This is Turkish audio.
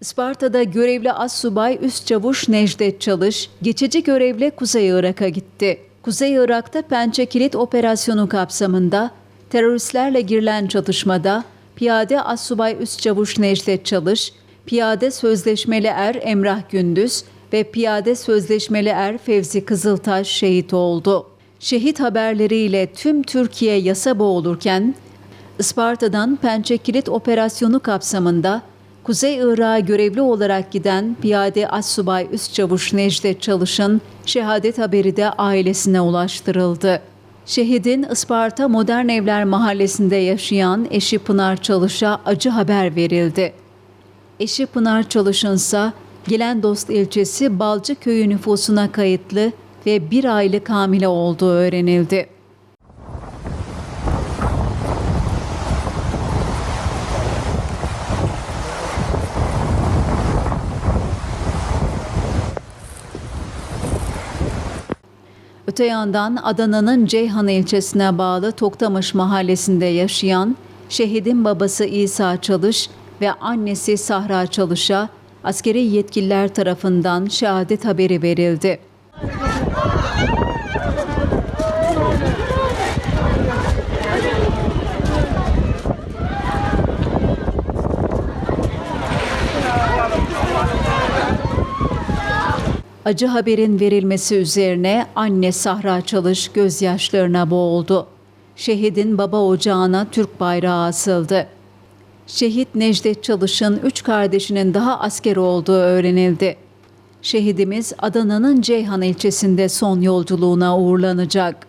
Isparta'da görevli Assubay Üst Çavuş Necdet Çalış, geçici görevle Kuzey Irak'a gitti. Kuzey Irak'ta Pençe Kilit Operasyonu kapsamında teröristlerle girilen çatışmada Piyade Assubay Üst Çavuş Necdet Çalış, Piyade Sözleşmeli Er Emrah Gündüz ve Piyade Sözleşmeli Er Fevzi Kızıltaş şehit oldu. Şehit haberleriyle tüm Türkiye yasa boğulurken Isparta'dan Pençe Kilit Operasyonu kapsamında Kuzey Irak'a görevli olarak giden Piyade Assubay Üst Çavuş Necdet Çalış'ın şehadet haberi de ailesine ulaştırıldı. Şehidin Isparta Modern Evler Mahallesi'nde yaşayan eşi Pınar Çalış'a acı haber verildi. Eşi Pınar Çalış'ınsa Gelendost ilçesi Balcı köyü nüfusuna kayıtlı ve bir aylık hamile olduğu öğrenildi. Öte yandan Adana'nın Ceyhan ilçesine bağlı Toktamış mahallesinde yaşayan şehidin babası İsa Çalış ve annesi Sahra Çalış'a askeri yetkililer tarafından şehadet haberi verildi. Acı haberin verilmesi üzerine anne Sahra Çalış gözyaşlarına boğuldu. Şehidin baba ocağına Türk bayrağı asıldı. Şehit Necdet Çalış'ın üç kardeşinin daha asker olduğu öğrenildi. Şehidimiz Adana'nın Ceyhan ilçesinde son yolculuğuna uğurlanacak.